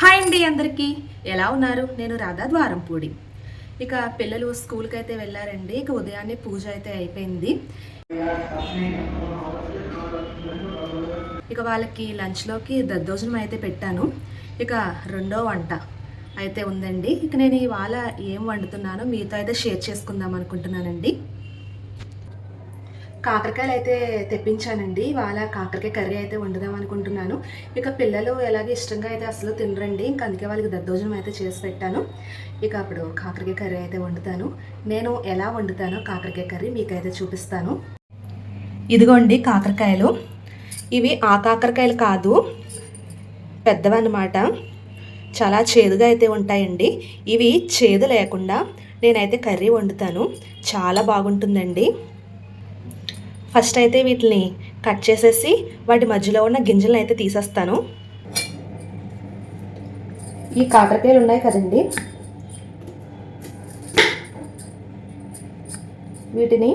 Hi అండి అందరికీ. ఎలా ఉన్నారు? నేను రాధా ద్వారంపూడి. ఇక పిల్లలు స్కూల్కి అయితే వెళ్ళారండి. ఇక ఉదయాన్నే పూజ అయితే అయిపోయింది. ఇక వాళ్ళకి లంచ్లోకి దద్దోజనం అయితే పెట్టాను. ఇక రెండో వంట అయితే ఉందండి. ఇక నేను ఇవాళ ఏం వండుతున్నానో మీతో అయితే షేర్ చేసుకుందాం అనుకుంటున్నానండి. కాకరకాయలు అయితే తెప్పించానండి. ఇవాళ కాకరకాయ కర్రీ అయితే వండుదాం అనుకుంటున్నాను. ఇక పిల్లలు ఎలాగే ఇష్టంగా అయితే అసలు తినరండి. ఇంక అందుకే వాళ్ళకి దద్దోజనం అయితే చేసి పెట్టాను. ఇక అప్పుడు కాకరకాయ కర్రీ అయితే వండుతాను. నేను ఎలా వండుతానో కాకరకాయ కర్రీ మీకైతే చూపిస్తాను. ఇదిగోండి కాకరకాయలు. ఇవి ఆ కాకరకాయలు కాదు పెద్దవన్నమాట. చాలా చేదుగా అయితే ఉంటాయండి. ఇవి చేదు లేకుండా నేనైతే కర్రీ వండుతాను. చాలా బాగుంటుందండి. ఫస్ట్ అయితే వీటిని కట్ చేసేసి వాటి మధ్యలో ఉన్న గింజలను అయితే తీసేస్తాను. ఈ కాకరకాయలు ఉన్నాయి కదండి. వీటిని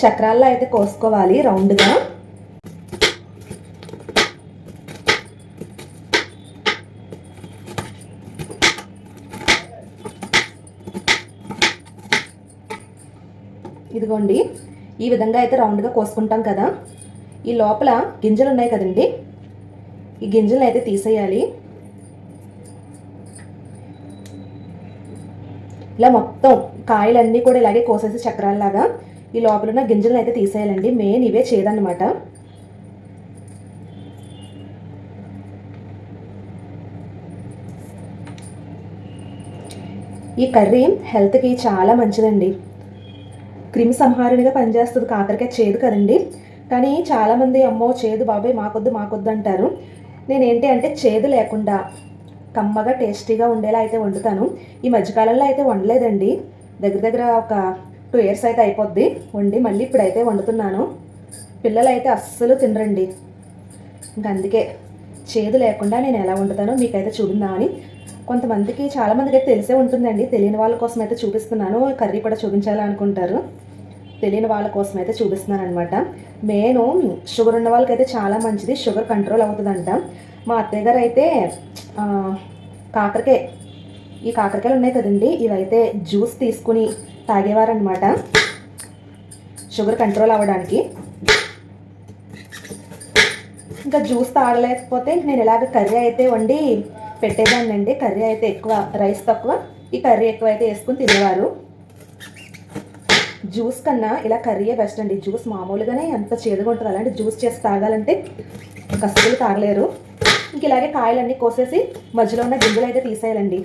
చక్రాల్లో అయితే కోసుకోవాలి రౌండ్గా. ఈ విధంగా అయితే రౌండ్గా కోసుకుంటాం కదా. ఈ లోపల గింజలు ఉన్నాయి కదండి. ఈ గింజలను అయితే తీసేయాలి. ఇలా మొత్తం కాయలన్నీ కూడా ఇలాగే కోసేసి చక్రాలలాగా ఈ లోపల ఉన్న గింజలను అయితే తీసేయాలండి. మెయిన్ ఇవే చేయదన్నమాట ఈ కర్రీ హెల్త్కి చాలా మంచిదండి. క్రిమి సంహారునిగా పనిచేస్తుంది కాకరకాయ చేదు కదండి. కానీ చాలామంది అమ్మో చేదు బాబాయ్ మాకొద్దు మాకొద్దు అంటారు. నేనేంటి అంటే చేదు లేకుండా కమ్మగా టేస్టీగా ఉండేలా అయితే వండుతాను. ఈ మధ్యకాలంలో అయితే వండలేదండి. దగ్గర దగ్గర ఒక టూ ఇయర్స్ అయితే అయిపోద్ది. వండి మళ్ళీ ఇప్పుడైతే వండుతున్నాను. పిల్లలు అయితే అస్సలు తినరండి. ఇంక అందుకే చేదు లేకుండా నేను ఎలా వండుతానో మీకైతే చూపిందామని. కొంతమందికి చాలామందికి అయితే తెలిసే ఉంటుందండి. తెలియని వాళ్ళ కోసం అయితే చూపిస్తున్నాను. కర్రీ కూడా చూపించాలనుకుంటారు. తెలియని వాళ్ళ కోసం అయితే చూపిస్తున్నాను అనమాట షుగర్ ఉన్న వాళ్ళకైతే చాలా మంచిది. షుగర్ కంట్రోల్ అవుతుందంట. మా అత్తయ్య గారు అయితే కాకరకాయ ఈ కాకరకాయలు ఉన్నాయి కదండి. ఇవైతే జ్యూస్ తీసుకుని తాగేవారనమాట షుగర్ కంట్రోల్ అవ్వడానికి. ఇంకా జ్యూస్ తాగలేకపోతే నేను ఇలాగ కర్రీ అయితే వండి పెట్టేదాన్నండి. కర్రీ అయితే ఎక్కువ రైస్ తక్కువ. ఈ కర్రీ ఎక్కువ అయితే వేసుకుని తినేవారు. జ్యూస్ కన్నా ఇలా కర్రీయే బెస్ట్ అండి. జ్యూస్ మామూలుగానే ఎంత చేదుగా ఉంటుంది అలాంటి జ్యూస్ చేసి తాగాలంటే కష్టలు తాగలేరు. ఇంక ఇలాగే కాయలన్నీ కోసేసి మధ్యలో ఉన్న గింజలు అయితే తీసేయాలండి.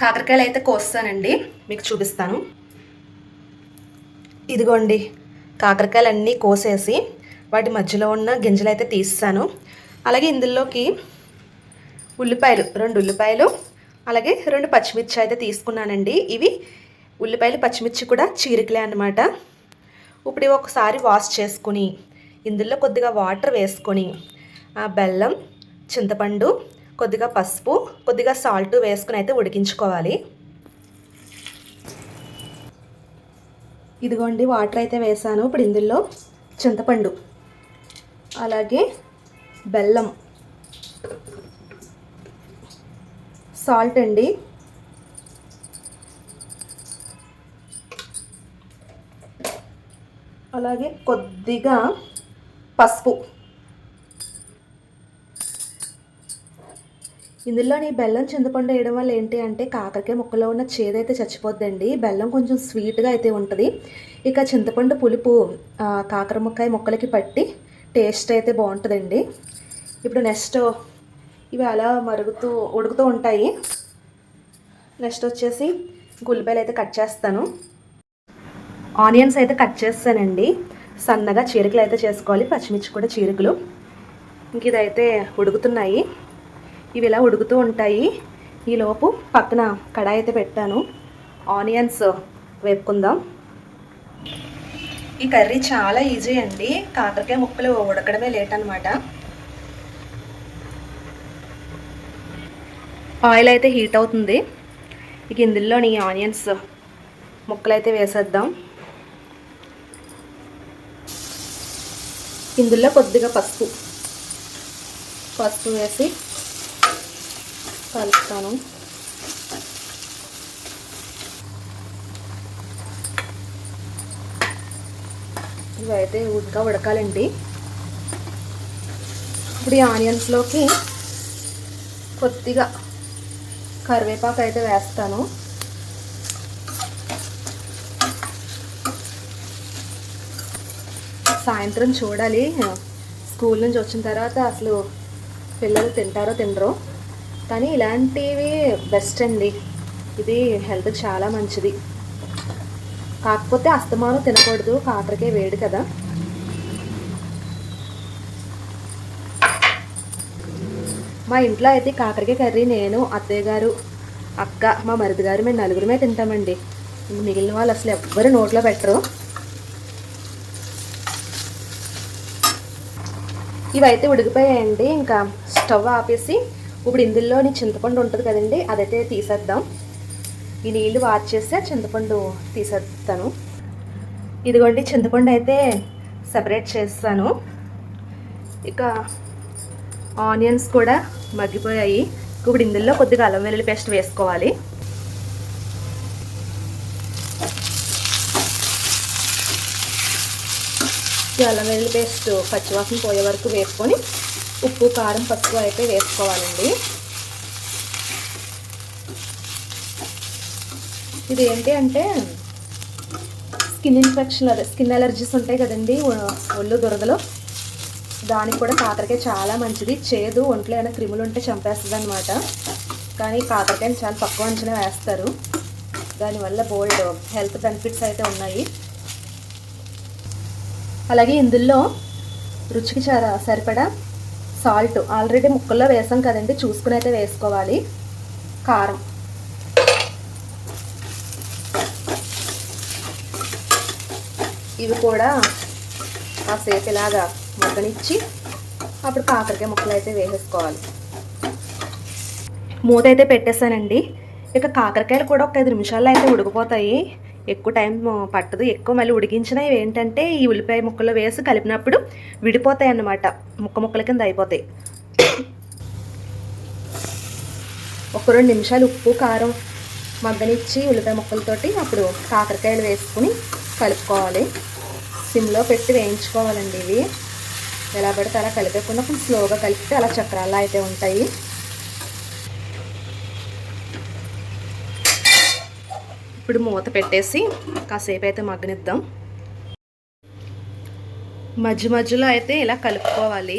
కాకరకాయలు అయితే కోస్తానండి. మీకు చూపిస్తాను. ఇదిగోండి. కాకరకాయలు అన్నీ కోసేసి వాటి మధ్యలో ఉన్న గింజలు అయితే తీస్తాను. అలాగే ఇందులోకి ఉల్లిపాయలు రెండు ఉల్లిపాయలు అలాగే రెండు పచ్చిమిర్చి అయితే తీసుకున్నానండి. ఇవి ఉల్లిపాయలు పచ్చిమిర్చి కూడా చీరికలే అన్నమాట. ఇప్పుడు ఇవి ఒకసారి వాష్ చేసుకుని ఇందులో కొద్దిగా వాటర్ వేసుకొని ఆ బెల్లం చింతపండు కొద్దిగా పసుపు కొద్దిగా సాల్ట్ వేసుకుని అయితే ఉడికించుకోవాలి. ఇదిగోండి వాటర్ అయితే వేసాను. ఇప్పుడు ఇందులో చింతపండు అలాగే బెల్లం సాల్ట్ అండి. అలాగే కొద్దిగా పసుపు. ఇందులోని బెల్లం చింతపండు వేయడం వల్ల ఏంటి అంటే కాకరకాయ ముక్కలో ఉన్న చేదైతే చచ్చిపోద్దండి. బెల్లం కొంచెం స్వీట్గా అయితే ఉంటుంది. ఇక చింతపండు పులుపు కాకర ముక్కాయ ముక్కలకి పట్టి టేస్ట్ అయితే బాగుంటుందండి. ఇప్పుడు నెక్స్ట్ ఇవి అలా మరుగుతూ ఉడుకుతూ ఉంటాయి. నెక్స్ట్ వచ్చేసి గుల్లిపాయలు అయితే కట్ చేస్తాను. ఆనియన్స్ అయితే కట్ చేస్తానండి. సన్నగా చీరకలు అయితే చేసుకోవాలి. పచ్చిమిర్చి కూడా చీరకలు. ఇంక ఇదైతే ఉడుకుతున్నాయి. ఇవి ఇలా ఉడుకుతూ ఉంటాయి. ఈలోపు పక్కన కడాయి అయితే పెట్టాను. ఆనియన్స్ వేపుకుందాం. ఈ కర్రీ చాలా ఈజీ అండి. కాకరకాయ ముక్కలు ఉడకడమే లేట్ అనమాట ఆయిల్ అయితే హీట్ అవుతుంది. ఇక ఇందులోని ఆనియన్స్ ముక్కలు అయితే వేసేద్దాం. ఇందులో కొద్దిగా పసుపు. పసుపు వేసి కలుపుతాను. ఇవైతే ఇంకా ఉడకాలండి. ఇప్పుడు ఈ ఆనియన్స్లోకి కొద్దిగా కరివేపాకు అయితే వేస్తాను. సాయంత్రం చూడాలి. స్కూల్ నుంచి వచ్చిన తర్వాత అసలు పిల్లలు తింటారో తినరో. కానీ ఇలాంటివి బెస్ట్ అండి. ఇది హెల్త్కి చాలా మంచిది. కాకపోతే అస్తమానం తినకూడదు. కాకరకే వేడి కదా. మా ఇంట్లో అయితే కాకరకాయ కర్రీ నేను అత్తయ్య గారు అక్క మా మరిది గారు మేము నలుగురమే తింటామండి. మిగిలిన వాళ్ళు అసలు ఎవ్వరు నోట్లో పెట్టరు. ఇవైతే ఉడికిపోయాయండి. ఇంకా స్టవ్ ఆపేసి ఇప్పుడు ఇందులోని చింతపండు ఉంటుంది కదండి అదైతే తీసేద్దాం. ఈ నీళ్ళు వార్చేస్తే చింతపండు తీసేస్తాను. ఇదిగోండి చింతపండు అయితే సపరేట్ చేస్తాను. ఇక ఆనియన్స్ కూడా మగ్గిపోయాయి. ఇప్పుడు ఇందులో కొద్దిగా అల్లం వెల్లుల్లి పేస్ట్ వేసుకోవాలి. అల్లం వెల్లుల్లి పేస్ట్ పచ్చివాసన పోయే వరకు వేసుకొని ఉప్పు కారం పసుపు అయితే వేసుకోవాలండి. ఇది ఏంటి అంటే స్కిన్ ఇన్ఫెక్షన్ అదే స్కిన్ అలర్జీస్ ఉంటాయి కదండి ఒళ్ళు దురదలో. దానికి కూడా కాకరకాయ చాలా మంచిది. చేదు ఒంట్లో ఏమైనా క్రిములు ఉంటే చంపేస్తుంది అనమాట కానీ కాకరకాయని చాలా తక్కువ అంచనా వేస్తారు. దానివల్ల బోల్డ్ హెల్త్ బెనిఫిట్స్ అయితే ఉన్నాయి. అలాగే ఇందులో రుచికి చాలా సరిపడా సాల్ట్. ఆల్రెడీ ముక్కల్లో వేసాం కదండి చూసుకుని అయితే వేసుకోవాలి. కారం. ఇవి కూడా కాసేపు ఇలాగా మగ్గనిచ్చి అప్పుడు కాకరకాయ ముక్కలు అయితే వేసేసుకోవాలి. మూత అయితే పెట్టేశానండి. ఇక కాకరకాయలు కూడా ఒక ఐదు నిమిషాల్లో అయితే ఉడికిపోతాయి. ఎక్కువ టైం పట్టదు. ఎక్కువ మళ్ళీ ఉడికించినా ఏంటంటే ఈ ఉల్లిపాయ ముక్కలు వేసి కలిపినప్పుడు విడిపోతాయి అన్నమాట. ముక్క ముక్కల కింద అయిపోతాయి. ఒక రెండు నిమిషాలు ఉప్పు కారం మగ్గనిచ్చి ఉల్లిపాయ ముక్కలతోటి అప్పుడు కాకరకాయలు వేసుకుని కలుపుకోవాలి. సిమ్లో పెట్టి వేయించుకోవాలండి ఇవి. ఎలా పడితే అలా కలిపేకుండా కొంచెం స్లోగా కలిపితే అలా చక్రాల్లో అయితే ఉంటాయి. ఇప్పుడు మూత పెట్టేసి కాసేపు అయితే మగ్గనిద్దాం. మధ్య మధ్యలో అయితే ఇలా కలుపుకోవాలి.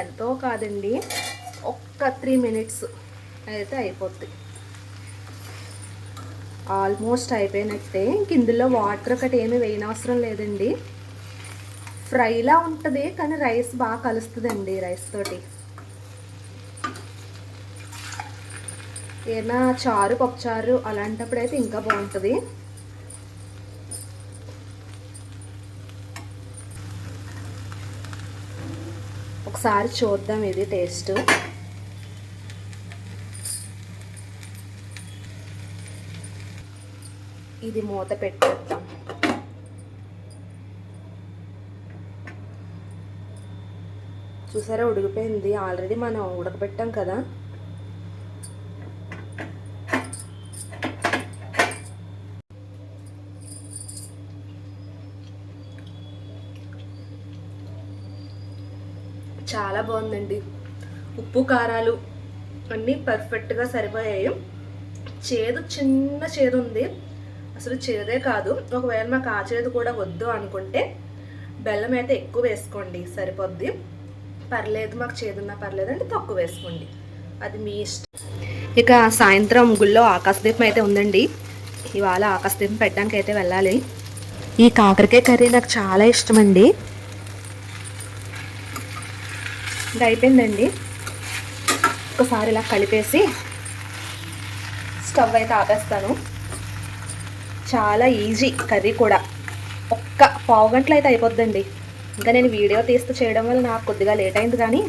ఎంతో కాదండి ఒక్క త్రీ మినిట్స్ అయితే అయిపోద్ది. ఆల్మోస్ట్ అయిపోయినట్టే. ఇంక ఇందులో వాటర్ ఒకటి ఏమీ వేయనవసరం లేదండి. ఫ్రైలా ఉంటుంది కానీ రైస్ బాగా కలుస్తుందండి రైస్ తోటి. ఏదైనా చారు పప్పుచారు అలాంటప్పుడు అయితే ఇంకా బాగుంటుంది. ఒకసారి చూద్దాం ఇది టేస్ట్. ఇది మూత పెట్టేద్దాం. చూసారా ఉడికిపోయింది. ఆల్రెడీ మనం ఉడకబెట్టాం కదా. చాలా బాగుందండి. ఉప్పు కారాలు అన్నీ పర్ఫెక్ట్గా సరిపోయాయి. చేదు చిన్న చేదు ఉంది. అసలు చేదే కాదు. ఒకవేళ మాకు ఆ చేదు కూడా వద్దు అనుకుంటే బెల్లం అయితే ఎక్కువ వేసుకోండి. సరిపోద్ది. పర్లేదు మాకు చేదున్నా పర్లేదు అంటే తక్కువ వేసుకోండి. అది మీ ఇష్టం. ఇక సాయంత్రం గుళ్ళో ఆకాశదీపం అయితే ఉందండి. ఇవాళ ఆకాశదీపం పెట్టడానికి అయితే వెళ్ళాలి. ఈ కాకరకాయ కర్రీ నాకు చాలా ఇష్టం అండి ఇది అయిపోయిందండి. ఒకసారి ఇలా కలిపేసి స్టవ్ అయితే ఆపేస్తాను. చాలా ఈజీ కర్రీ కూడా. ఒక్క పావు గంటలు అయితే అయిపోద్దండి. ఇంకా నేను వీడియో తీస్తూ చేయడం వల్ల నాకు కొద్దిగా లేట్ అయింది కానీ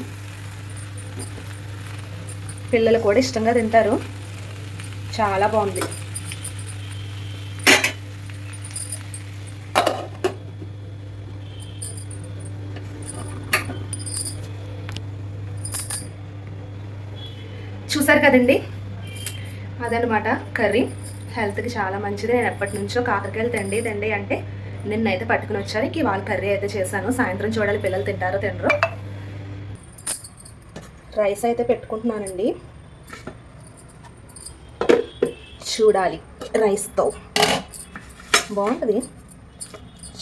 పిల్లలు కూడా ఇష్టంగా తింటారు. చాలా బాగుంది. చూసారు కదండి? అదనమాట కర్రీ. హెల్త్కి చాలా మంచిది. నేను ఎప్పటి నుంచో కాకరకాయలు తండి తండి అంటే నిన్నైతే పట్టుకుని వచ్చాను ఇంక ఇవాళ కర్రీ అయితే చేశాను. సాయంత్రం చూడాలి పిల్లలు తింటారో తినరు. రైస్ అయితే పెట్టుకుంటున్నానండి. చూడాలి రైస్తో. బాగుంటుంది.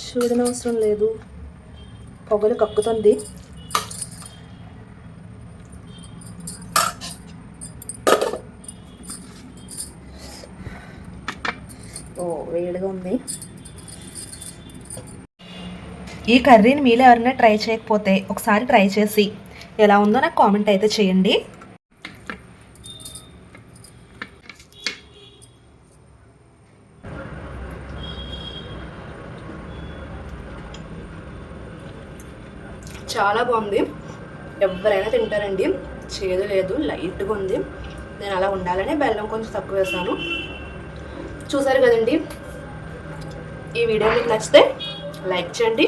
చూడనవసరం లేదు. పొగలు కక్కుతుంది. ఓ వేడిగా ఉంది. ఈ కర్రీని మీలో ఎవరైనా ట్రై చేయకపోతే ఒకసారి ట్రై చేసి ఎలా ఉందో నాకు కామెంట్ అయితే చేయండి. చాలా బాగుంది. ఎవరైనా తింటారండి. చేదు లేదు లైట్గా ఉంది. నేను అలా ఉండాలనే బెల్లం కొంచెం తక్కువ వేసాను. చూసారు కదండి? ఈ వీడియో మీకు నచ్చితే లైక్ చేయండి.